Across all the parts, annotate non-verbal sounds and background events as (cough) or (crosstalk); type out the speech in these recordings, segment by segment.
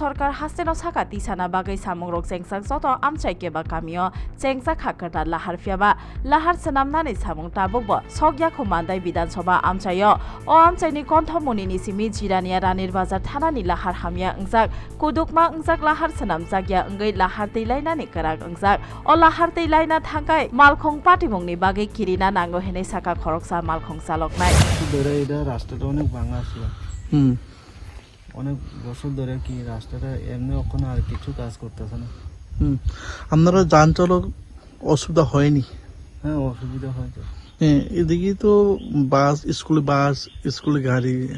সরকার হাস্তেন সাকা তিসানা বাগৈ সামুং রক চেংসাক যত আমচাই কেবা কামিও চেংসাক হাকাটা লাহার ফিয়াবা লাহার সেনামনানি সামুং তাবুকব সকয়াখো মান্দাই বিধানসভা আমচাইও ও আমচাইনি কণ্ঠমণিনি সিমি জিরানিয়া রানির বাজার থানানি লাহার হামিয়া ওংজাক কুদুকমা ওংজাক লাহার সেনাম জাগিয়া ওংগৈ লাহার তৈলাইনানি কারাক ওংজাক ও লাহার তৈলাইনা থাকাই মালখং পাটিমুংনি বাগৈ কিরিনা নাঙ্গো হেনে সাকা খরকসা মালখং চালকনাই রাস্তাটা অনেক ভাঙা ছিল হুম অনেক বছর ধরে কি রাস্তাটা এমনি ওখানে আর কিছু কাজ করতেছে না। হুম। আপনারা যান চলক অসুবিধা হয়নি? হ্যাঁ অসুবিধা হয়তো। হ্যাঁ এদিকে তো বাস স্কুলে বাস স্কুলে গাড়ি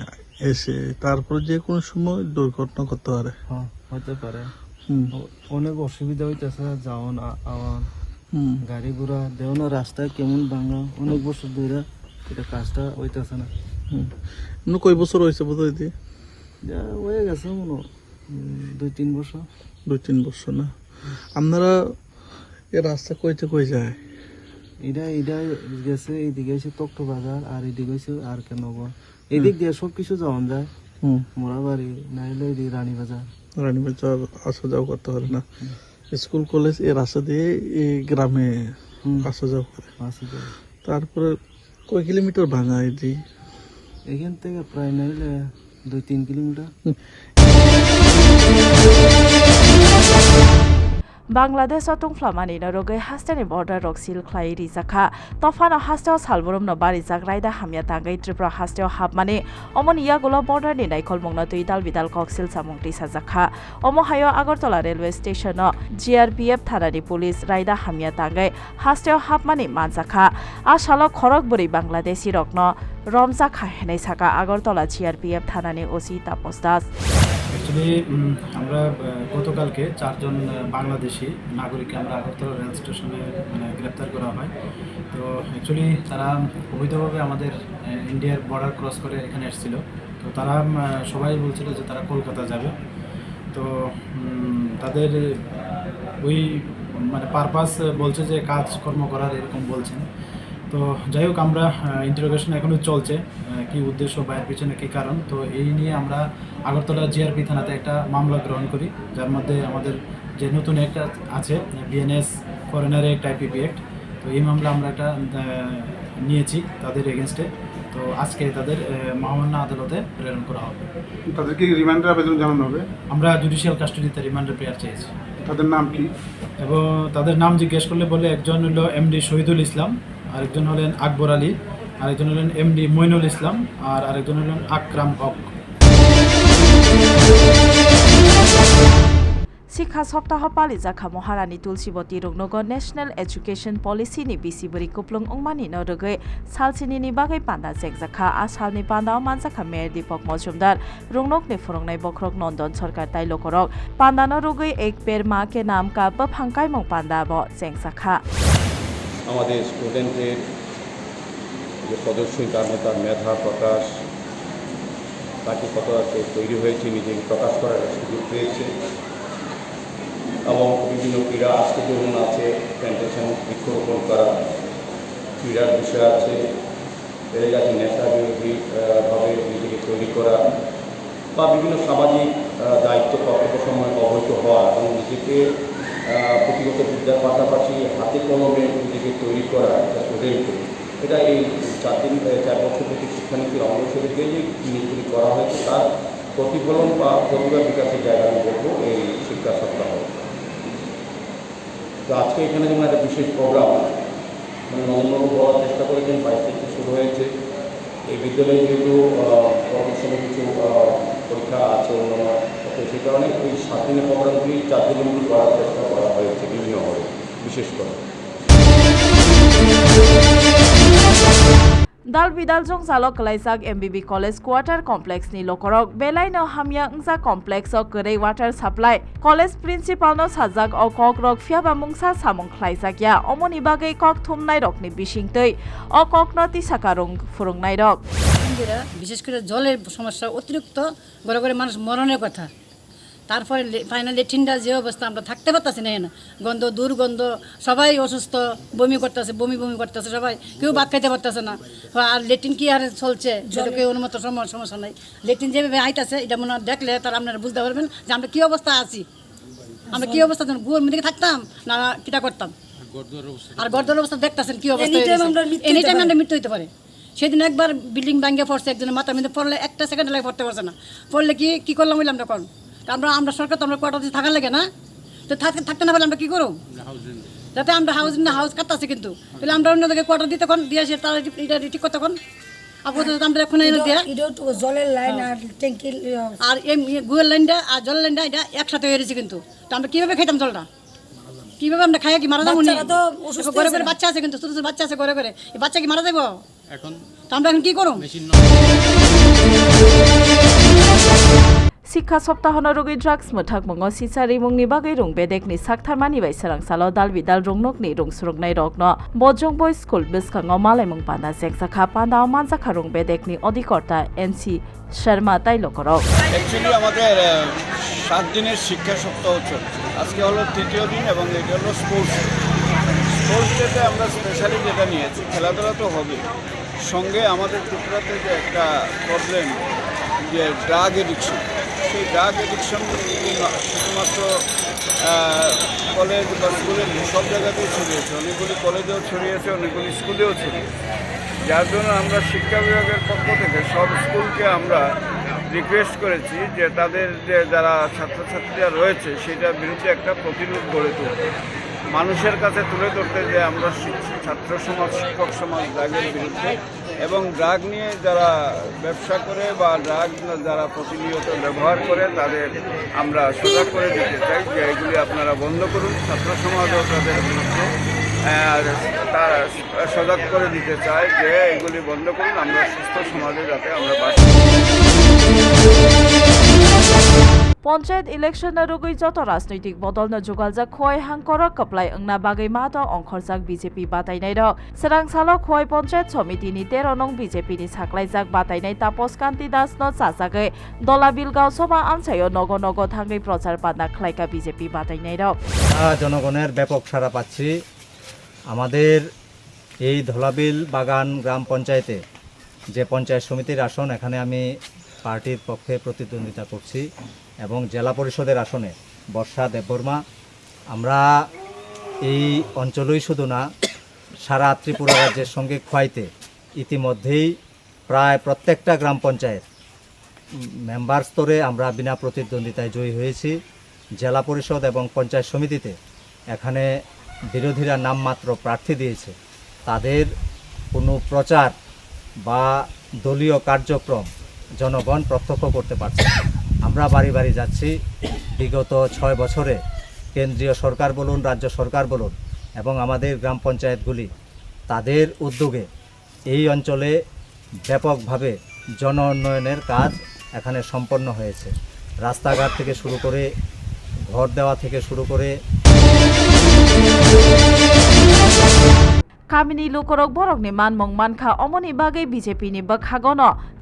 এসে তারপরে যে কোনো সময় দুর্ঘটনা করতে পারে। হ্যাঁ হতে পারে। হুম। অনেক অসুবিধা হইতেছে যাওয়ান আওয়ান হুম। গাড়ি ঘোড়া দেও না রাস্তায় কেমন ভাঙা অনেক বছর ধরে এটা কাজটা হইতেছে না। হুম। কয় বছর হয়েছে বোধহয় এটি যা হয়ে গেছে মনে দুই তিন বছর। দুই তিন বছর না। আপনারা এ রাস্তা কইতে কই যায়? এটা এটা গেছে এইদিকে এসে তক্ত বাজার আর এদিকে হয়েছে আর কেন এদিক দিয়ে সব কিছু যাওয়ান যায়। হুম। মোড়াবাড়ি নাইলে এদিকে রানী বাজার রানীবাজার আসা যাওয়া করতে পারে না। স্কুল কলেজ এ রাস্তা দিয়ে এই গ্রামে আসা যাওয়া করে। তারপরে কয় কিলোমিটার ভাঙা এটি? এখান থেকে প্রায় নাইলে দুই তিন কিলোমিটার বাংলাদেশ টংফ্লামানি নরগৈ হাস্তেনি বর্ডার রক সিল খ্লাই রিজাখা। তফানো হাস্তেও সালবরম ন বারিজাক রাইদা হামিয়া তাঙ্গাই ত্রিপুরা হাস্তেও হাবমানি অমন ইয়াগুলো বর্ডার নি নাইখল মুংনা তুই দাল বিদাল কক সিল সামুংটি সাজাখা। অমো হাইও আগরতলা রেলওয়ে স্টেশন জিআরপিএফ থানানি পুলিশ রাইদা হামিয়া তাঙ্গাই হাস্তেও হাবমানি মানজাখা। আসালো খরক বরি বাংলাদেশি রত্ন রমজাখা হেনাই সাকা আগরতলা জিআরপিএফ থানানি ওসি তাপস দাস। অ্যাকচুয়ালি আমরা গতকালকে চারজন বাংলাদেশি নাগরিককে আমরা আগরতলা রেল স্টেশনে মানে গ্রেপ্তার করা হয়। তো অ্যাকচুয়ালি তারা অবৈধভাবে আমাদের ইন্ডিয়ার বর্ডার ক্রস করে এখানে এসেছিল। তো তারা সবাই বলছিল যে তারা কলকাতা যাবে। তো তাদের ওই মানে পারপাস বলছে যে কাজকর্ম করার এরকম বলছেন। তো যাই হোক আমরা ইন্টারোগেশন এখনও চলছে। কি উদ্দেশ্য বা এর পিছনে কী কারণ? তো এই নিয়ে আমরা আগরতলা জিআরপি থানাতে একটা মামলা গ্রহণ করি যার মধ্যে আমাদের যে নতুন একটা আছে BNS foreigner act IPP act তো এই মামলা আমরা একটা নিয়েছি তাদের এগেনস্টে তো আজকে তাদের মহামান্য আদালতে প্রেরণ করা হবে। তাদেরকে রিমান্ডের আবেদন জানানো হবে? আমরা জুডিশিয়াল কাস্টডিতে রিমান্ডের প্রেয়ার চেয়েছি। তাদের নাম কি? এবং তাদের নাম জিজ্ঞেস করলে বলে একজন হলো এমডি শহীদুল ইসলাম। আরেকজন হলেন আকবর আলী আরেকজন হলেন এম ডি মইনুল ইসলাম আর আরেকজন হলেন আকরাম হক। শিক্ষা সপ্তাহ পালি জাখা মহারানী তুলসীবতী রুগনগর ন্যাশনেল এডুকেশন পলিসি নি বিসিবরী কুপলং অংমানি নরগে সালসিনি নি বাগাই পান্ডা জেক জাখা আ সালনি পান্ডাও মানজাখা মেয়র দীপক মজুমদার রুগনক নি ফরংনাই বক্রক নন্দন সরকার তাই লোকরক পান্ডা নরগে এক পের মা কে নাম কা ব ফাংকাই মং পান্ডা ব জেক জাখা। আমাদের স্টুডেন্টের যে প্রদর্শনী তার মধ্যে তার মেধা, প্রকাশ তাকে কতটা সে তৈরি হয়েছে, নিজেকে প্রকাশ করার সুযোগ পেয়েছে। এবং বিভিন্ন ক্রীড়া আজকে যেমন আছে প্ল্যান্টেশন বৃক্ষরোপণ করা, ক্রীড়ার বিষয় আছে। এদের কাছে নেশা বিরোধীভাবে নিজেকে তৈরি করা বা বিভিন্ন সামাজিক দায়িত্ব কর্তব্য সময় অবহিত হওয়া এবং নিজেকে পুঁথিগত বিদ্যার পাশাপাশি হাতে কলমে নিজেকে তৈরি করা একটা স্টুডেন্টকে এটা এই চার দিন চার বছর থেকে শিক্ষানীতির অঙ্গ হিসেবে যে জিনিসগুলি করা হয়েছে, তার প্রতিফলন বা প্রতিভা বিকাশের জায়গা আমি বলব এই শিক্ষা সপ্তাহ। তো আজকে এখানে যেমন একটা বিশেষ প্রোগ্রাম মানে নন্দবাবু বলার চেষ্টা করেছেন, বাইশ থেকে শুরু হয়েছে। এই বিদ্যালয়ে যেহেতু পরবর্তী কিছু পরীক্ষা আছে অন্যান্য, তো সেই কারণে ওই সাত দিনের প্রোগ্রামগুলি চার দিনের মধ্যে করার চেষ্টা করা হয়েছে বিভিন্নভাবে বিশেষ করে। dal bidal jong salok kalaisak mbb college quarter complex ni lokorok belai no hamya ngsa complex o kurei water supply college principal no sajak o kok rok fiya bamung sa samung khlaisak ya omoni bagai kok thumnai rok ni bisingtei o kok no ti sakarung furungnai rok বিশেষ করে জলের সমস্যা অতিরিক্ত বড় করে মানুষ মরণের কথা তারপরে ফাইনাল লেট্রিনটা যে অবস্থা আমরা থাকতে পারতেছি না এখানে। গন্ধ দুর্গন্ধ সবাই অসুস্থ বমি করতেছে বমি বমি করতেছে সবাই। কেউ বাদ খাইতে পারতেছে না। আর লেট্রিন কি আর চলছে? যেটা কেউ অনুমত সমস্যা নাই। লেট্রিন যেভাবে আইতাছে এটা মনে হয় দেখলে তারা আপনারা বুঝতে পারবেন যে আমরা কী অবস্থা আছি। আমরা কি অবস্থা গুয়ার মধ্যে থাকতাম? না কিটা করতাম? আর গর্দর অবস্থা দেখতেছেন কি অবস্থা এনি টাইম আমরা মৃত্যু হতে পারে। সেদিন একবার বিল্ডিং ভাঙ্গে পড়ছে একজনের মাথার মধ্যে। পড়লে একটা সেকেন্ড লাগে পড়তে পারছে না। পড়লে কি কি করলাম বললাম আমরা কোন তা আমরা আমরা সরকার তো আমরা কোয়ার্টার থাকার লাগে না। তো থাকতে থাকতে না পারলে আমরা কি করব যাতে আমরা হাউস না হাউস কাটতেছে কিন্তু। তাহলে আমরা অন্য দিকে কোয়ার্টার দিতে কোন দিয়ে আসি তারা এটা ঠিক করতে কোন আপাতত আমরা এখন এনে দেয়া তো জলের লাইন আর ট্যাঙ্কির ইয়ে, আর এই গুয়ের লাইনটা আর জল লাইনটা এটা একসাথে হয়ে গেছে কিন্তু। তো আমরা কীভাবে খাইতাম জলটা? কীভাবে আমরা খাইয়া কি মারা যাব ঘরে ঘরে বাচ্চা আছে কিন্তু ছোট ছোট বাচ্চা আছে ঘরে ঘরে। এই বাচ্চা কি মারা যাব এখন তো আমরা এখন কি করুম? (laughs) শিক্ষা সপ্তাহন রুগী ড্রাগস মোথাক মঙ্গ সিসারি মুংনি বাগै রুং বেদেকনি সাকথারমানি bai sarangsalo dalbi dal rungnokni rungsurungnai rokno bojong boy school biskango malaimung panda jengjakha panda manjakha rung bedekni অধিকর্তা এনসি শর্মা তাইলো করক অ্যাকচুয়ালি আমাদের সাত দিনের শিক্ষা সপ্তাহ চলছে আজকে হলো তৃতীয় দিন এবং হলো স্পোর্টস স্পোর্টস ডেতে আমরা স্পেশালি যেটা নিয়েছি, খেলাধুলা তো হবে। সঙ্গে আমাদের ত্রিপুরাতে যে একটা প্রবলেম যে ড্রাগ এডিকশন সেই ড্রাগ এডিকশন শুধুমাত্র কলেজ বা স্কুলে সব জায়গাতেই ছড়িয়েছে। অনেকগুলি কলেজেও ছড়িয়েছে, অনেকগুলি স্কুলেও ছড়িয়েছে। যার জন্য আমরা শিক্ষা বিভাগের পক্ষ থেকে সব স্কুলকে আমরা রিকোয়েস্ট করেছি যে তাদের যে যারা ছাত্রছাত্রীরা রয়েছে, সেটার বিরুদ্ধে একটা প্রতিরোধ গড়ে তুলতে। মানুষের কাছে তুলে ধরতে যে আমরা ছাত্র সমাজ, শিক্ষক সমাজ ড্রাগের বিরুদ্ধে এবং ড্রাগ নিয়ে যারা ব্যবসা করে বা ড্রাগ যারা প্রতিনিয়ত ব্যবহার করে, তাদের আমরা সজাগ করে দিতে চাই যে এগুলি আপনারা বন্ধ করুন, ছাত্র সমাজও তাদের তারা সজাগ করে দিতে চায় যে এগুলি বন্ধ করুন, আমরা সুস্থ সমাজে যাতে আমরা বাস। পঞ্চায়েত ইলেকশন রুগী যত রাজনৈতিক বদল যোগালজাক হাঙ্কর কপলাই অংনা বাকি মাত অংখরজাক বিজেপি বাতাই নাই বাতাইনাই সেরাংসাল খয় পঞ্চায়েত সমিতি নি তেরো নং বিজেপি নি সাকলাইজাক বাতাইনাই তাপস কান্তি দাস ন নাজাগে দলা বিলগাঁও সভা আনসায় নগ নগ থাঙ্গি প্রচার পাতনা খাইকা বিজেপি বাতাই বাতাইনাই জনগণের ব্যাপক সারা পাচ্ছি। আমাদের এই ধলাবিল বাগান গ্রাম পঞ্চায়েতে যে পঞ্চায়েত সমিতির আসন এখানে আমি পার্টির পক্ষে প্রতিদ্বন্দ্বিতা করছি। এবং জেলা পরিষদের আসনে বর্ষা দেববর্মা, আমরা এই অঞ্চলই শুধু না, সারা ত্রিপুরা রাজ্যের সঙ্গে খোয়াইতে ইতিমধ্যেই প্রায় প্রত্যেকটা গ্রাম পঞ্চায়েত মেম্বার স্তরে আমরা বিনা প্রতিদ্বন্দ্বিতায় জয়ী হয়েছি জেলা পরিষদ এবং পঞ্চায়েত সমিতিতে এখানে বিরোধীরা নামমাত্র প্রার্থী দিয়েছে তাদের কোনো প্রচার বা দলীয় কার্যক্রম জনগণ প্রত্যক্ষ করতে পারছে। আমরা বাড়ি বাড়ি যাচ্ছি। বিগত ছয় বছরে কেন্দ্রীয় সরকার বলুন, রাজ্য সরকার বলুন এবং আমাদের গ্রাম পঞ্চায়েতগুলি, তাদের উদ্যোগে এই অঞ্চলে ব্যাপকভাবে জন উন্নয়নের কাজ এখানে সম্পন্ন হয়েছে। রাস্তাঘাট থেকে শুরু করে ঘর দেওয়া থেকে শুরু করে কামিনী লুকরক বরকনি মানমং মানখা অমনি বাগৈ বিজেপিনি বখাগন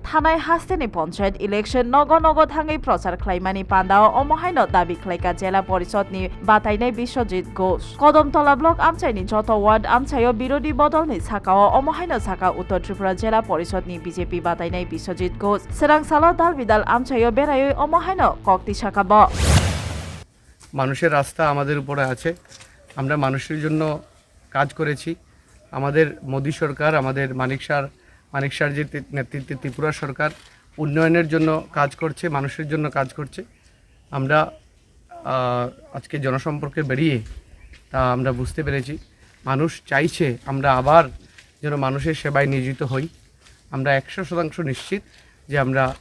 থানায় হাস্তেনি পঞ্চায়েত ইলেকশন নগ নগ থাঙে প্রচার খ্লাইমানি পান্ডা অমহাইন দাবি খ্লাইকা জেলা পরিষদ নি বাতাইনে বিশ্বজিৎ ঘোষ। কদমতলা ব্লক আমচাইনি যত ওয়ার্ড, আমচাইও বিরোধী বদলনি ছাকাও অমহাইন ছাকা উত্তর ত্রিপুরা জেলা পরিষদ নি বিজেপি বাতাইনে বিশ্বজিৎ ঘোষ। সেরাং সালো দাল বিদাল আমচাইও বেড়াই অমহাইন কক্তি শাখা মানুষের রাস্তা আমাদের উপরে আছে। আমরা মানুষের জন্য কাজ করেছি। আমাদের মোদী সরকার, আমাদের মানিক সার মানিক সার যে তি- নেতৃত্বে ত্রিপুরা সরকার উন্নয়নের জন্য কাজ করছে মানুষের জন্য কাজ করছে। আমরা আজকে জনসম্পর্কে বেরিয়ে তা আমরা বুঝতে পেরেছি। মানুষ চাইছে আমরা আবার যেন মানুষের সেবায় নিয়োজিত হই। আমরা একশো শতাংশ নিশ্চিত যে আমরা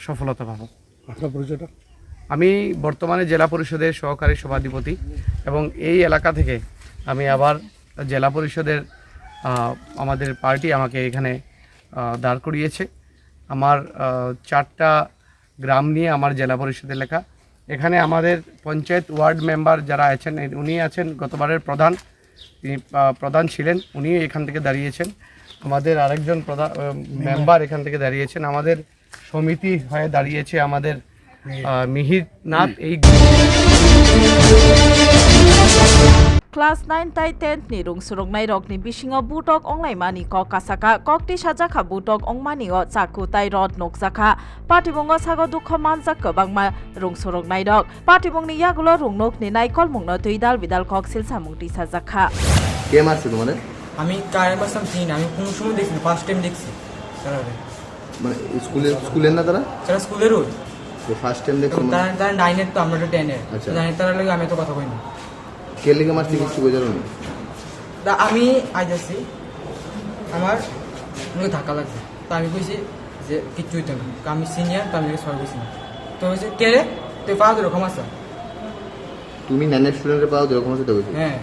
সফলতা পাবো। আপনার পরিচয়টা? আমি বর্তমানে জেলা পরিষদের সহকারী সভাধিপতি এবং এই এলাকা থেকে আমি আবার জেলা পরিষদের আমাদের পার্টি আমাকে এখানে দাঁড় করিয়েছে। আমার চারটা গ্রাম নিয়ে আমার জেলা পরিষদের লেখা। এখানে আমাদের পঞ্চায়েত ওয়ার্ড মেম্বার যারা আছেন উনি আছেন গতবারের প্রধান। তিনি প্রধান ছিলেন, উনিও এখান থেকে দাঁড়িয়েছেন। আমাদের আরেকজন প্রধান মেম্বার এখান থেকে দাঁড়িয়েছেন। আমাদের সমিতি হয়ে দাঁড়িয়েছে আমাদের মিহির নাথ এই ক্লাস নাইন তাই tenth ni rung rungsurungnai rok ni bisingo butok onglaimani kok kasaka kokti sajaka butok ongmani o chaku tai rod nokjaka patibungo sago dukho manjak kwbangma rungsurungnai rok patibungni yagulo rungnok ni naikol mungno tuidal bidal kok silsa mungti sajaka কে মারছে তোমাদের আমি current বাসতাম চিনি না আমি কোনো সময় দেখছি ফার্স্ট টাইম দেখছি স্যারারে মানে স্কুলের স্কুলের না তারা স্যার স্কুলেরও ফার্স্ট টাইম দেখছ তারা তারা নাইনের তো আমরা তো টেনের আচ্ছা। জানি তারা লাগে আমি তো কথা কই না কে লিগে মারছে কিছু বোঝালো? না তা আমি আসছি। আমার আমাকে ধাক্কা লাগছে তা আমি কইছি যে কিচ্ছু হইতো না। তা আমি সিনিয়র তো আমি সবাই কইছি না তো হয়েছে কে রে? তুই পাওয়া তো রকম আছে? তুমি নাইনের স্টুডেন্টের পাও যেরকম আছে তো হ্যাঁ।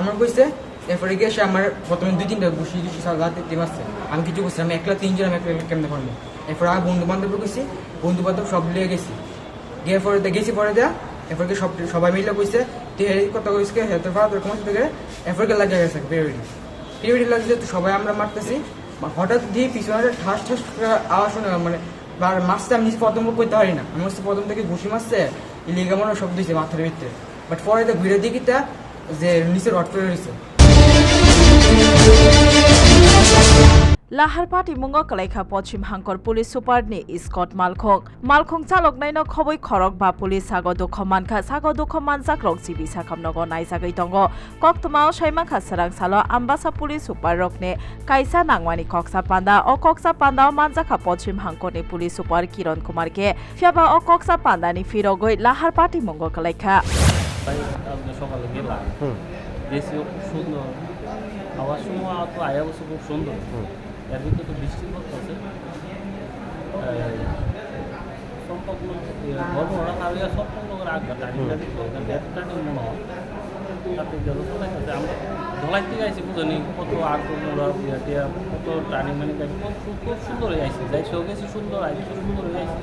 আমার কইছে এরপরে গিয়ে সে আমার প্রথমে দুই তিনটা বসি দুশি সালাতে টিম আসছে আমি কিছু করছি আমি একলা তিনজন আমি একলা কেমনে পারব এরপর আমার বন্ধু বান্ধব কইছি বন্ধু বান্ধব সব লিয়ে গেছি। গিয়ে পরে গেছি পরে দেয়া এরপর সব সবাই মিলে কইছে, তুই এই কথা কইস কে? হেতে ফাদ এরকম আছে থেকে এরপর কি লাগে গেছে পিরিয়ড পিরিয়ড লাগছে, তো সবাই আমরা মারতেছি। হঠাৎ দিয়ে পিছনে ঠাস ঠাস আওয়াজ শুনে মানে আর মারতে আমি নিজে প্রথম করতে পারি না। আমি হচ্ছে প্রথম থেকে ঘুষি মারছে লিগা শব্দ দিয়েছে মাথার ভিতরে। বাট পরে তো ঘুরে দিকে তা যে নিচে রড করে রয়েছে ni scott malkhong malkhong chalok naino khoboi khorok ba police sago dukho mankha sago dukho manjak rok jibi sakamnogo naisagai tongo koktmao saimangkha sarang salo ambasa police super rok ne kaisa nangwani koksa panda o koksa panda o manjakha pochim hangkor ni police super kiron kumar ke fiaba o koksa panda ni firogoi lahar pati mungo kalaikha আজকে সকালে গেলাম গেছি খুব সুন্দর আবার সময় তো আয়া বসে খুব সুন্দর এর ভিতরে তো বৃষ্টি পড়তেছে। সম্পূর্ণ ঘটনা তাহলে সম্পূর্ণ করে আগ টানি টানি টানি মনে হয়। তাতে আমরা কত আগ দিয়া কত টানি মানে খুব খুব সুন্দর হয়ে আইসি যাই সে গেছি সুন্দর আইসি সুন্দর হয়ে আইসি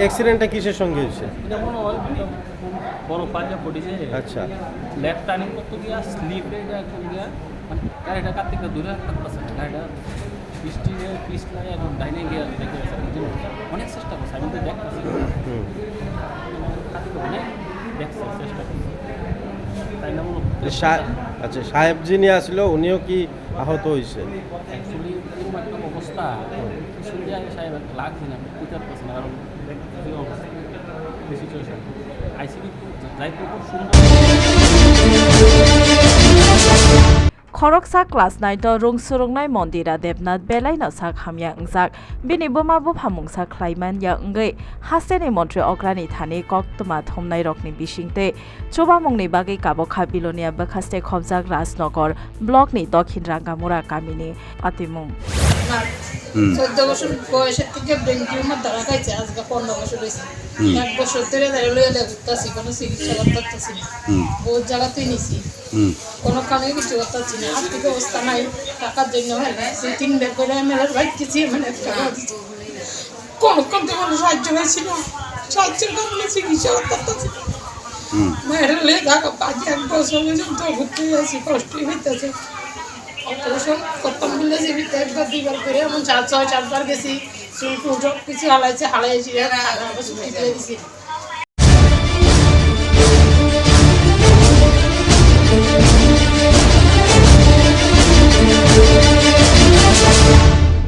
অ্যাক্সিডেন্টটা কিসের সঙ্গে হয়েছে? এটা মনে হয় বড় পাঞ্জা পড়েছে আচ্ছা। লেফট টার্নিং করতে গিয়া স্লিপে গিয়া মানে গাড়িটা কার থেকে দূরে কাটতেছে গাড়িটা লাগে এখন ডাইনে দেখে অনেক চেষ্টা করছে আমি তো দেখতেছি। কাটিতে অনেক দেখছে চেষ্টা করছে। তাই না আচ্ছা সাহেব যিনি আসলো উনিও কি আহত হয়েছে? অ্যাকচুয়ালি এরকম একটা অবস্থা। শুনতে সাহেব একটা লাগছে না না কারণ সিচুয়েশন আইসিডি যাইতে খুব সুন্দর। খরকsa class 9 to rungsurungnai mondira debnat belai no sak hamya ungjak bini boma bu phamungsa khlaiman ya ungei haseni mantri okrani thani koktoma thomnai rokni bisingte chobamungni bagi kabo khabilonia bakhaste khobjak rajnogor block ni dokhin rangamura kamini atimung চোদ্দ বছর বয়সের থেকে brain tumour ধরা খাইছে আজকে পনেরো বছর হয়েছে এক বছর ধরে দাঁড়িয়ে লইয়া দেখতেছি কোনো চিকিৎসা করতেছি না। বহুত জায়গাতেই নিছি। কোনো কানে কিছু করতেছি না। আর্থিক অবস্থা নাই টাকার জন্য হয় না। দুই তিন বের করে মেলার বাইক কিছু মানে কোনো কম কোনো সাহায্য হয়েছিল? সাহায্যের কারণে চিকিৎসা করতেছি। মায়ের থাকা পাঁচ এক বছর পর্যন্ত ঘুরতে যাচ্ছি কষ্টই হইতেছে। অপারেশন করতাম বললে জীবিত একবার দুইবার করে এমন চার ছয় চারবার গেছি, চুল টুল সব কিছু হালাইছে হালাইছি ছুটি দিয়ে দিছি